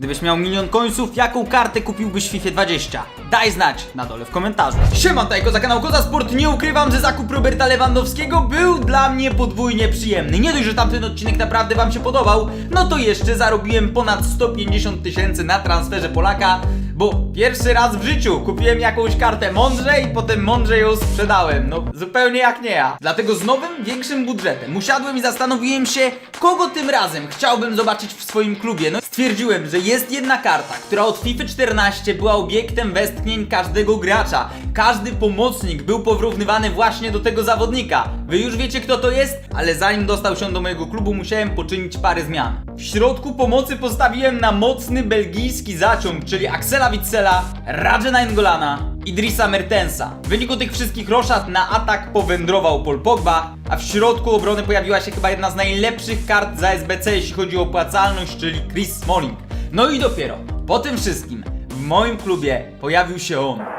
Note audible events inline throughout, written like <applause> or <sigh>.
Gdybyś miał milion końców, jaką kartę kupiłbyś w FIFA 20? Daj znać na dole w komentarzu. Siema, Tajko za kanał Koza Sport. Nie ukrywam, że zakup Roberta Lewandowskiego był dla mnie podwójnie przyjemny. Nie dość, że tamten odcinek naprawdę wam się podobał, no to jeszcze zarobiłem ponad 150 tysięcy na transferze Polaka, bo pierwszy raz w życiu kupiłem jakąś kartę mądrze i potem mądrze ją sprzedałem. No zupełnie jak nie ja. Dlatego z nowym, większym budżetem usiadłem i zastanowiłem się, kogo tym razem chciałbym zobaczyć w swoim klubie. No stwierdziłem, że jest jedna karta, która od FIFA 14 była obiektem westchnień każdego gracza. Każdy pomocnik był porównywany właśnie do tego zawodnika. Wy już wiecie kto to jest, ale zanim dostał się do mojego klubu musiałem poczynić parę zmian. W środku pomocy postawiłem na mocny belgijski zaciąg, czyli Axela Witsela, Raja Naingolana, Idrissa Mertensa. W wyniku tych wszystkich roszad na atak powędrował Paul Pogba, a w środku obrony pojawiła się chyba jedna z najlepszych kart za SBC, jeśli chodzi o opłacalność, czyli Chris Smalling. No i dopiero po tym wszystkim w moim klubie pojawił się on. Oh.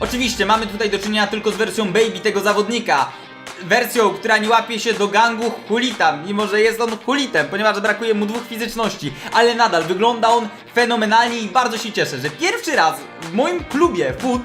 Oczywiście mamy tutaj do czynienia tylko z wersją baby tego zawodnika. Wersją, która nie łapie się do gangu Hulita, mimo że jest on Hulitem, ponieważ brakuje mu dwóch fizyczności, ale nadal wygląda on fenomenalnie i bardzo się cieszę, że pierwszy raz w moim klubie FUT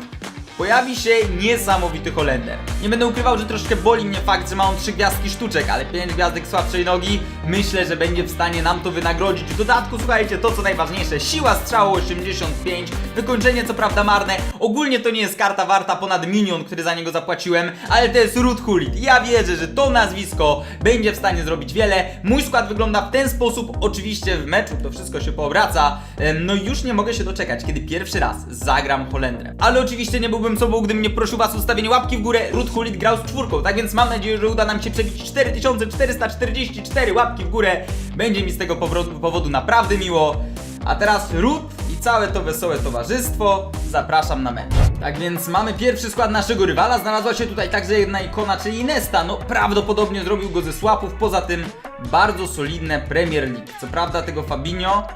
pojawi się niesamowity Holender. Nie będę ukrywał, że troszkę boli mnie fakt, że ma on trzy gwiazdki sztuczek, ale pięć gwiazdek słabszej nogi, myślę, że będzie w stanie nam to wynagrodzić. W dodatku, słuchajcie, to co najważniejsze, siła strzału 85, wykończenie co prawda marne, ogólnie to nie jest karta warta ponad milion, który za niego zapłaciłem, ale to jest Ruth Hulit. Ja wierzę, że to nazwisko będzie w stanie zrobić wiele. Mój skład wygląda w ten sposób, oczywiście w meczu to wszystko się poobraca, no i już nie mogę się doczekać, kiedy pierwszy raz zagram Holendrem. Ale oczywiście nie byłbym sobą, gdybym nie prosił was o ustawienie łapki w górę. Ruth Hulit grał z czwórką, tak więc mam nadzieję, że uda nam się przebić 4444 łapki w górę. Będzie mi z tego powodu, powodu naprawdę miło. A teraz Ruth i całe to wesołe towarzystwo zapraszam na mecz. Tak więc mamy pierwszy skład naszego rywala. Znalazła się tutaj także jedna ikona, czyli Nesta. No prawdopodobnie zrobił go ze słapów. Poza tym bardzo solidne Premier League. Co prawda tego Fabinho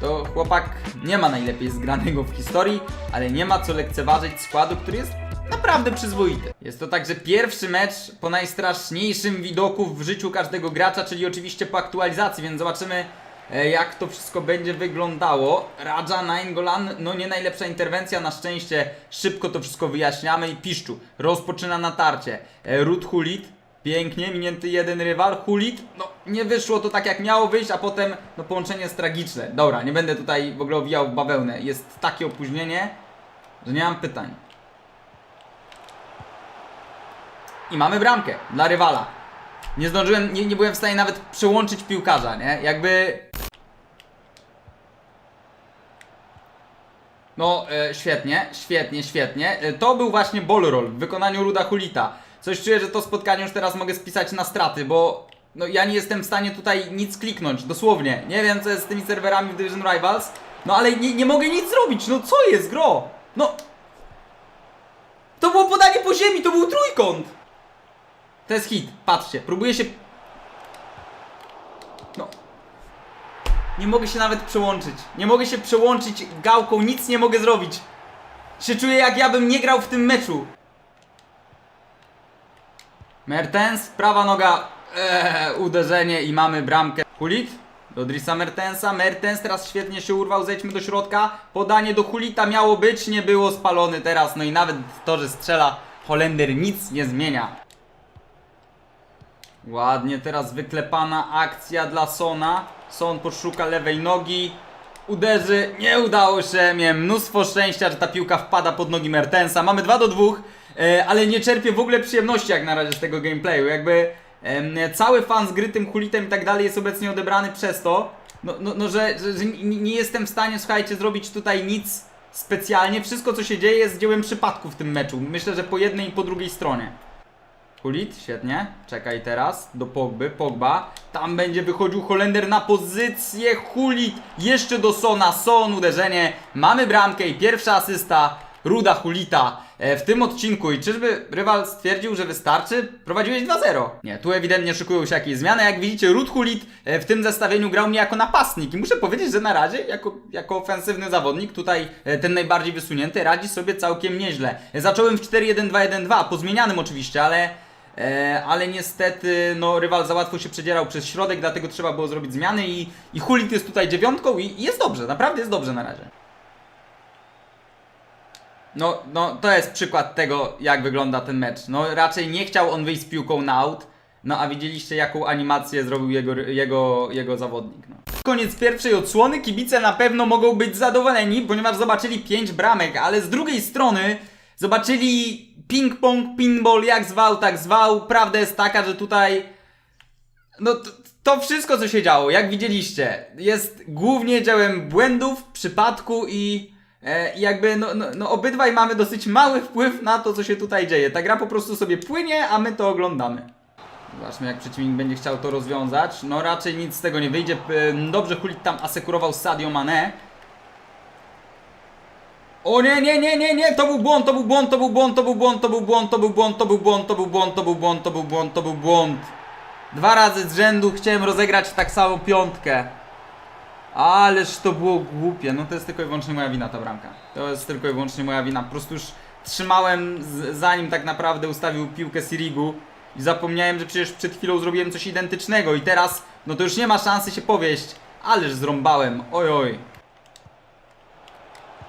to chłopak nie ma najlepiej zgranego w historii, ale nie ma co lekceważyć składu, który jest naprawdę przyzwoity. Jest to także pierwszy mecz po najstraszniejszym widoku w życiu każdego gracza, czyli oczywiście po aktualizacji, więc zobaczymy e, jak to wszystko będzie wyglądało. Raja Nainggolan, no nie najlepsza interwencja, na szczęście szybko to wszystko wyjaśniamy i Piszczu rozpoczyna natarcie. E, Ruth Hulit, pięknie, minięty jeden rywal, Hulit, no nie wyszło to tak jak miało wyjść, a potem no połączenie jest tragiczne. Dobra, nie będę tutaj w ogóle owijał w bawełnę, jest takie opóźnienie, że nie mam pytań. I mamy bramkę dla rywala. Nie zdążyłem, nie, nie byłem w stanie nawet przełączyć piłkarza, nie? Jakby... No, e, świetnie, świetnie, świetnie. E, to był właśnie ball roll w wykonaniu Ruda Hulita. Coś czuję, że to spotkanie już teraz mogę spisać na straty, bo no ja nie jestem w stanie tutaj nic kliknąć, dosłownie. Nie wiem co jest z tymi serwerami w Division Rivals, no ale nie, nie mogę nic zrobić, no co jest gro? No... To było podanie po ziemi, to był trójkąt! To jest hit, patrzcie, próbuję się... No... Nie mogę się nawet przełączyć. Nie mogę się przełączyć gałką, nic nie mogę zrobić. Się czuję jak ja bym nie grał w tym meczu. Mertens, prawa noga, eee, uderzenie i mamy bramkę. Hulit do Drisa Mertensa. Mertens teraz świetnie się urwał, zejdźmy do środka. Podanie do Hulita miało być, nie było spalony teraz. No i nawet to, że strzela Holender nic nie zmienia. Ładnie teraz wyklepana akcja dla Sona. Son poszuka lewej nogi. Uderzy, nie udało się. Miałem mnóstwo szczęścia, że ta piłka wpada pod nogi Mertensa. Mamy 2 do 2, e, ale nie czerpię w ogóle przyjemności jak na razie z tego gameplayu. Jakby cały fan z gry tym hulitem i tak dalej jest obecnie odebrany przez to, no, no, no że, że, że nie jestem w stanie, słuchajcie, zrobić tutaj nic specjalnie. Wszystko co się dzieje jest dziełem przypadku w tym meczu. Myślę, że po jednej i po drugiej stronie. Hulit, świetnie. Czekaj teraz do Pogby, Pogba. Tam będzie wychodził Holender na pozycję. Hulit jeszcze do Sona. Son, uderzenie. Mamy bramkę i pierwsza asysta Ruda Hulita e, w tym odcinku. I czyżby rywal stwierdził, że wystarczy? Prowadziłeś 2-0. Nie, tu ewidentnie szykują się jakieś zmiany. Jak widzicie, Rud Hulit e, w tym zestawieniu grał mnie jako napastnik. I muszę powiedzieć, że na razie jako, jako ofensywny zawodnik, tutaj e, ten najbardziej wysunięty, radzi sobie całkiem nieźle. Zacząłem w 4-1-2-1-2, po zmienianym oczywiście, ale ale niestety no, rywal za łatwo się przedzierał przez środek, dlatego trzeba było zrobić zmiany i, i Hulit jest tutaj dziewiątką i, i jest dobrze, naprawdę jest dobrze na razie. No, no, to jest przykład tego, jak wygląda ten mecz. No, raczej nie chciał on wyjść z piłką na out, no a widzieliście, jaką animację zrobił jego, jego, jego zawodnik. No. Koniec pierwszej odsłony, kibice na pewno mogą być zadowoleni, ponieważ zobaczyli 5 bramek, ale z drugiej strony zobaczyli ping-pong, pinball, jak zwał, tak zwał. Prawda jest taka, że tutaj no to, to wszystko, co się działo, jak widzieliście, jest głównie dziełem błędów, przypadku i i jakby no, no, no obydwaj mamy dosyć mały wpływ na to, co się tutaj dzieje. Ta gra po prostu sobie płynie, a my to oglądamy. Zobaczmy, jak przeciwnik będzie chciał to rozwiązać. No raczej nic z tego nie wyjdzie. Dobrze Hulit tam asekurował Sadio Mane. O nie, nie, nie, nie, nie, to był błąd, to był błąd, to był błąd, to był błąd, to był błąd, to był błąd, to był błąd, to był błąd, to był błąd, to był błąd, to był błąd. Dwa razy z rzędu chciałem rozegrać tak samo piątkę. Ależ to było głupie. No to jest tylko i wyłącznie moja wina ta bramka. To jest tylko i wyłącznie moja wina. Po prostu już trzymałem z, zanim tak naprawdę ustawił piłkę Sirigu i zapomniałem, że przecież przed chwilą zrobiłem coś identycznego i teraz no to już nie ma szansy się powieść. Ależ zrąbałem. Oj oj.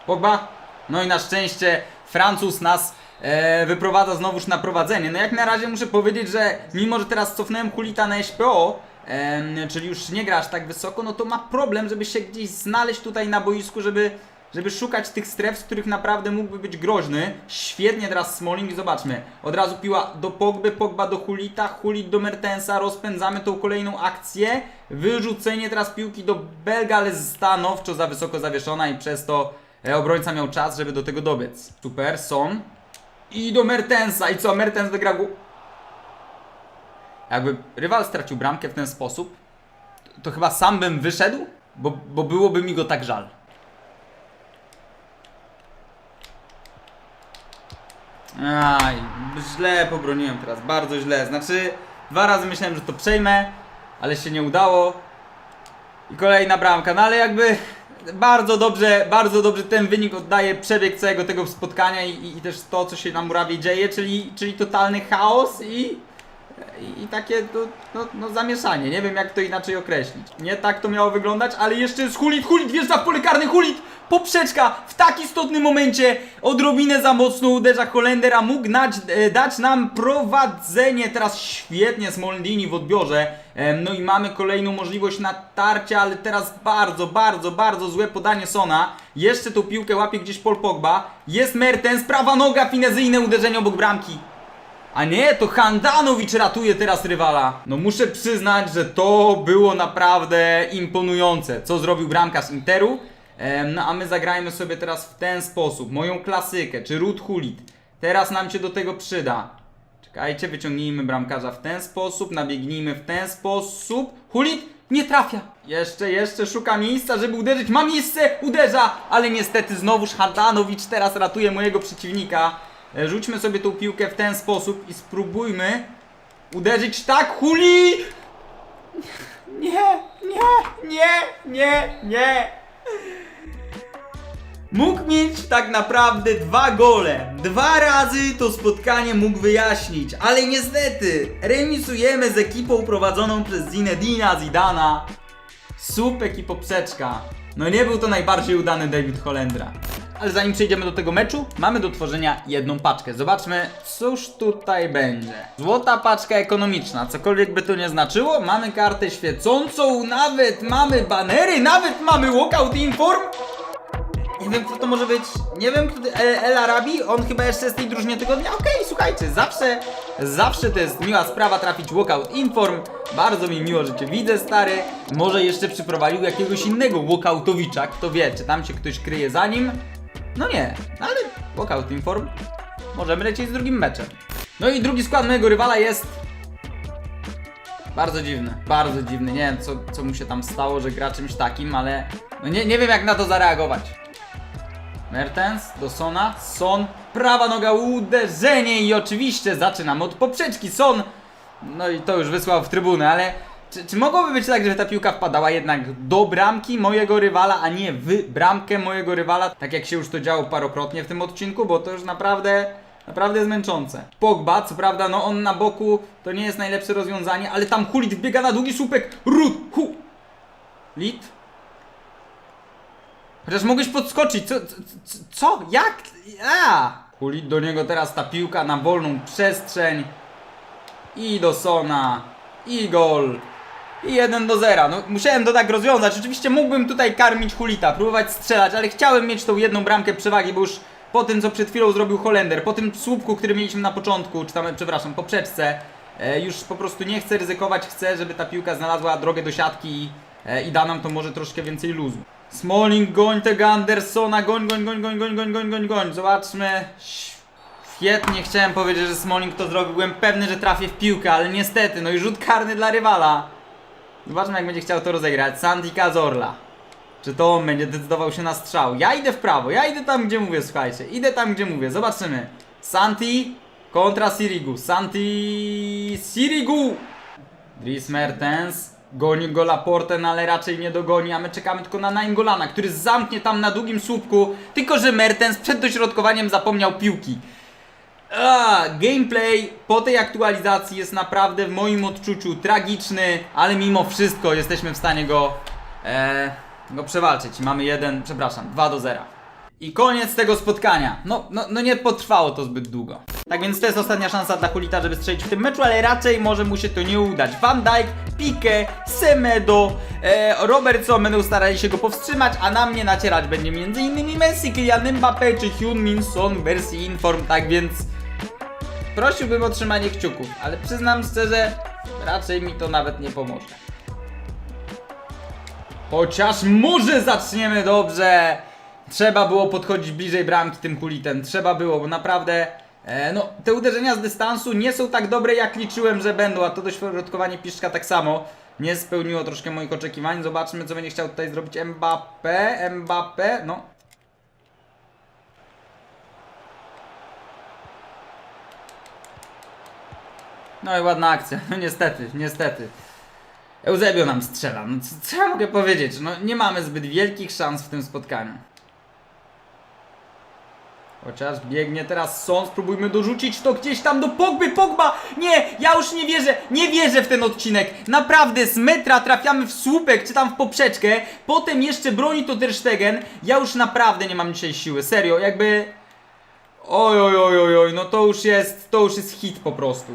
Pogba. No i na szczęście Francuz nas e, wyprowadza znowuż na prowadzenie. No jak na razie muszę powiedzieć, że mimo, że teraz cofnąłem Hulita na SPO, czyli już nie gra aż tak wysoko, no to ma problem, żeby się gdzieś znaleźć tutaj na boisku, żeby, żeby szukać tych stref, z których naprawdę mógłby być groźny. Świetnie teraz Smalling zobaczmy. Od razu piła do Pogby, Pogba do Hulita, Hulit do Mertensa, rozpędzamy tą kolejną akcję. Wyrzucenie teraz piłki do Belga, ale stanowczo za wysoko zawieszona i przez to e, obrońca miał czas, żeby do tego dobiec. Super, Son. I do Mertensa. I co? Mertens wygrał. Jakby rywal stracił bramkę w ten sposób, to chyba sam bym wyszedł, bo, bo byłoby mi go tak żal. Aj, źle pobroniłem teraz, bardzo źle. Znaczy, dwa razy myślałem, że to przejmę, ale się nie udało. I kolejna bramka, no ale jakby bardzo dobrze, bardzo dobrze ten wynik oddaje przebieg całego tego spotkania i, i, i też to, co się na murawie dzieje, czyli, czyli totalny chaos i, i, takie to, no, no zamieszanie. Nie wiem jak to inaczej określić. Nie tak to miało wyglądać, ale jeszcze jest Hulit, Hulit wjeżdża w pole karne, Hulit! Poprzeczka w tak istotnym momencie odrobinę za mocno uderza Holender, a mógł dać, e, dać nam prowadzenie. Teraz świetnie Smoldini w odbiorze. No i mamy kolejną możliwość natarcia, ale teraz bardzo, bardzo, bardzo złe podanie Sona. Jeszcze tą piłkę łapie gdzieś Paul Pogba. Jest Mertens, prawa noga, finezyjne uderzenie obok bramki. A nie, to Handanowicz ratuje teraz rywala. No muszę przyznać, że to było naprawdę imponujące, co zrobił bramkarz Interu. Em, no a my zagrajmy sobie teraz w ten sposób, moją klasykę, czy Ruth Hulit. Teraz nam się do tego przyda. Czekajcie, wyciągnijmy bramkarza w ten sposób, nabiegnijmy w ten sposób. Hulit nie trafia. Jeszcze, jeszcze szuka miejsca, żeby uderzyć. Ma miejsce, uderza, ale niestety znowuż Handanowicz teraz ratuje mojego przeciwnika. E, Rzućmy sobie tą piłkę w ten sposób i spróbujmy uderzyć tak, Huli! Nie, nie, nie, nie, nie. Mógł mieć tak naprawdę dwa gole. Dwa razy to spotkanie mógł wyjaśnić, ale niestety remisujemy z ekipą prowadzoną przez Zinedina Zidana. Supek i poprzeczka. No nie był to najbardziej udany David Holendra. Ale zanim przejdziemy do tego meczu, mamy do tworzenia jedną paczkę. Zobaczmy, cóż tutaj będzie. Złota paczka ekonomiczna, cokolwiek by to nie znaczyło. Mamy kartę świecącą, nawet mamy banery, nawet mamy walkout inform. Nie wiem, kto to może być. Nie wiem, kto. El, El Arabi? On chyba jeszcze z tej drużyny tygodnia. Okej, słuchajcie, zawsze, zawsze to jest miła sprawa trafić walkout inform. Bardzo mi miło, że cię widzę, stary. Może jeszcze przyprowadził jakiegoś innego walkoutowicza. Kto wie, czy tam się ktoś kryje za nim? No nie, ale walkout inform. Możemy lecieć z drugim meczem. No i drugi skład mojego rywala jest. Bardzo dziwny, bardzo dziwny. Nie wiem, co, co mu się tam stało, że gra czymś takim, ale. No nie, nie wiem, jak na to zareagować. Mertens do Sona. Son, prawa noga, uderzenie i oczywiście zaczynamy od poprzeczki. Son, no i to już wysłał w trybunę, ale czy, czy mogłoby być tak, że ta piłka wpadała jednak do bramki mojego rywala, a nie w bramkę mojego rywala? Tak jak się już to działo parokrotnie w tym odcinku, bo to już naprawdę Naprawdę jest męczące. Pogba, co prawda, no on na boku to nie jest najlepsze rozwiązanie, ale tam Hulit wbiega na długi słupek. Rut, hu. Lit? Chociaż mogłeś podskoczyć, co, co, co? jak? A! Hulit do niego teraz ta piłka na wolną przestrzeń. I do Sona. I gol. I 1 do 0. No, musiałem to tak rozwiązać. Oczywiście mógłbym tutaj karmić Hulita, próbować strzelać, ale chciałem mieć tą jedną bramkę przewagi, bo już po tym, co przed chwilą zrobił Holender, po tym słupku, który mieliśmy na początku, czy tam, przepraszam, poprzeczce, e, już po prostu nie chcę ryzykować, chcę, żeby ta piłka znalazła drogę do siatki i, e, i da nam to może troszkę więcej luzu. Smalling, goń tego Andersona, goń, goń, goń, goń, goń, goń, goń, goń, goń. Zobaczmy. Świetnie chciałem powiedzieć, że Smalling to zrobił. Byłem pewny, że trafię w piłkę, ale niestety, no i rzut karny dla rywala. Zobaczmy, jak będzie chciał to rozegrać. Santi Cazorla. Czy to on będzie decydował się na strzał? Ja idę w prawo, ja idę tam, gdzie mówię, słuchajcie. Idę tam, gdzie mówię. Zobaczymy. Santi kontra Sirigu. Santi Sirigu! Dries Mertens goni go Laporte, no ale raczej nie dogoni, a my czekamy tylko na Naingolana, który zamknie tam na długim słupku, tylko że Mertens przed dośrodkowaniem zapomniał piłki. Gameplay po tej aktualizacji jest naprawdę w moim odczuciu tragiczny, ale mimo wszystko jesteśmy w stanie go, e, go przewalczyć. Mamy jeden, przepraszam, 2 do 0. I koniec tego spotkania. No, no, no nie potrwało to zbyt długo. Tak więc to jest ostatnia szansa dla Hulita, żeby strzelić w tym meczu, ale raczej może mu się to nie udać. Van Dijk, Pique, Semedo, e, Robertson będą starali się go powstrzymać, a na mnie nacierać będzie m.in. Messi, Kylian Mbappé czy Hyun Min Son w wersji Inform, tak więc prosiłbym o trzymanie kciuków, ale przyznam szczerze, raczej mi to nawet nie pomoże. Chociaż może zaczniemy dobrze. Trzeba było podchodzić bliżej bramki tym kulitem. Trzeba było, bo naprawdę. E, no, te uderzenia z dystansu nie są tak dobre, jak liczyłem, że będą, a to dośrodkowanie piszczka tak samo. Nie spełniło troszkę moich oczekiwań. Zobaczmy, co będzie chciał tutaj zrobić Mbappé. Mbappé, no. No i ładna akcja. No <laughs> niestety, niestety. Eusebio nam strzela. No co, co ja mogę powiedzieć? No nie mamy zbyt wielkich szans w tym spotkaniu. Chociaż biegnie teraz Son, spróbujmy dorzucić to gdzieś tam do Pogby, Pogba! Nie, ja już nie wierzę, nie wierzę w ten odcinek. Naprawdę z metra trafiamy w słupek, czy tam w poprzeczkę, potem jeszcze broni to Ter Stegen. Ja już naprawdę nie mam dzisiaj siły, serio, jakby... Oj, oj, oj, oj, oj, no to już jest, to już jest hit po prostu.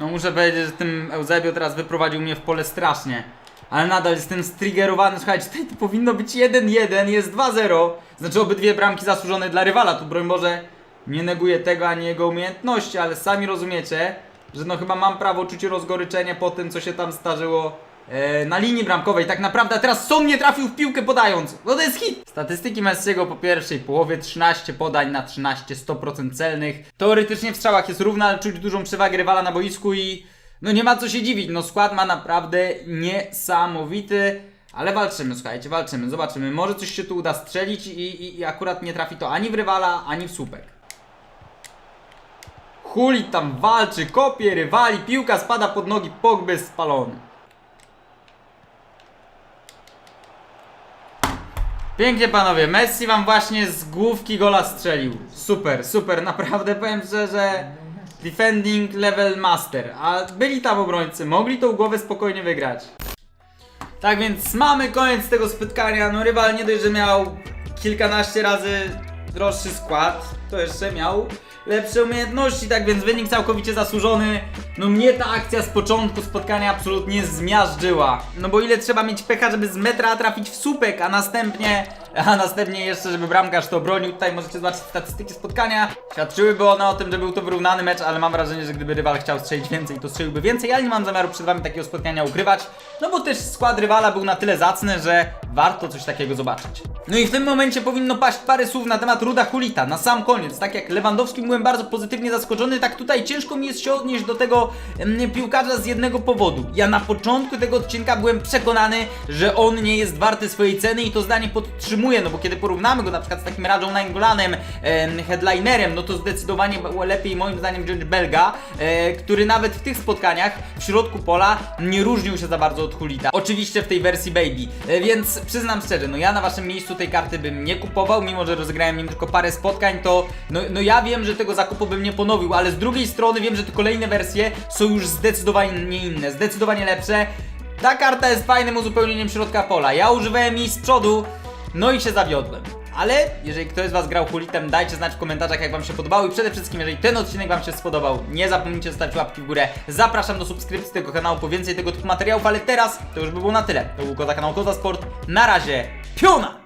No muszę powiedzieć, że tym Eusebio teraz wyprowadził mnie w pole strasznie. Ale nadal jestem striggerowany. Słuchajcie, tutaj to powinno być 1-1, jest 2-0. Znaczy obydwie bramki zasłużone dla rywala. Tu broń Boże nie neguję tego ani jego umiejętności, ale sami rozumiecie, że no chyba mam prawo czuć rozgoryczenie po tym, co się tam zdarzyło e, na linii bramkowej. Tak naprawdę teraz Son nie trafił w piłkę podając. No to jest hit. Statystyki Messiego po pierwszej połowie 13 podań na 13, 100% celnych. Teoretycznie w strzałach jest równa, ale czuć dużą przewagę rywala na boisku i no nie ma co się dziwić. No skład ma naprawdę niesamowity. Ale walczymy, słuchajcie, walczymy, zobaczymy. Może coś się tu uda strzelić i, i, i akurat nie trafi to ani w rywala, ani w słupek. Hulit tam walczy, kopie, rywali, piłka spada pod nogi, Pogby spalony. Pięknie panowie, Messi wam właśnie z główki gola strzelił. Super, super, naprawdę powiem szczerze, defending level master. A byli tam obrońcy, mogli tą głowę spokojnie wygrać. Tak więc mamy koniec tego spotkania. No rywal nie dość, że miał kilkanaście razy droższy skład, to jeszcze miał lepsze umiejętności, tak więc wynik całkowicie zasłużony. No mnie ta akcja z początku spotkania absolutnie zmiażdżyła. No bo ile trzeba mieć pecha, żeby z metra trafić w słupek, a następnie, a następnie jeszcze, żeby bramkarz to bronił. Tutaj możecie zobaczyć statystyki spotkania. Świadczyłyby one o tym, że był to wyrównany mecz, ale mam wrażenie, że gdyby rywal chciał strzelić więcej, to strzeliłby więcej, ale nie mam zamiaru przed wami takiego spotkania ukrywać. No bo też skład rywala był na tyle zacny, że warto coś takiego zobaczyć. No i w tym momencie powinno paść parę słów na temat Ruda Hulita, na sam koniec. Tak jak Lewandowski byłem bardzo pozytywnie zaskoczony, tak tutaj ciężko mi jest się odnieść do tego em, piłkarza z jednego powodu. Ja na początku tego odcinka byłem przekonany, że on nie jest warty swojej ceny i to zdanie podtrzymuję zatrzymuje, no bo kiedy porównamy go na przykład z takim Rają Naingolanem, em, headlinerem, no to zdecydowanie lepiej moim zdaniem wziąć Belga, e, który nawet w tych spotkaniach w środku pola nie różnił się za bardzo od Hulita. Oczywiście w tej wersji Baby, e, więc przyznam szczerze, no ja na waszym miejscu tej karty bym nie kupował, mimo że rozegrałem nim tylko parę spotkań, to no, no ja wiem, że tego zakupu bym nie ponowił, ale z drugiej strony wiem, że te kolejne wersje są już zdecydowanie inne, zdecydowanie lepsze. Ta karta jest fajnym uzupełnieniem środka pola. Ja używałem jej z przodu, no i się zawiodłem. Ale jeżeli ktoś z Was grał Hulitem, dajcie znać w komentarzach, jak Wam się podobało i przede wszystkim, jeżeli ten odcinek Wam się spodobał, nie zapomnijcie zostawić łapki w górę. Zapraszam do subskrypcji tego kanału po więcej tego typu materiałów, ale teraz to już by było na tyle. To był Koza kanał Koza Sport. Na razie, piona!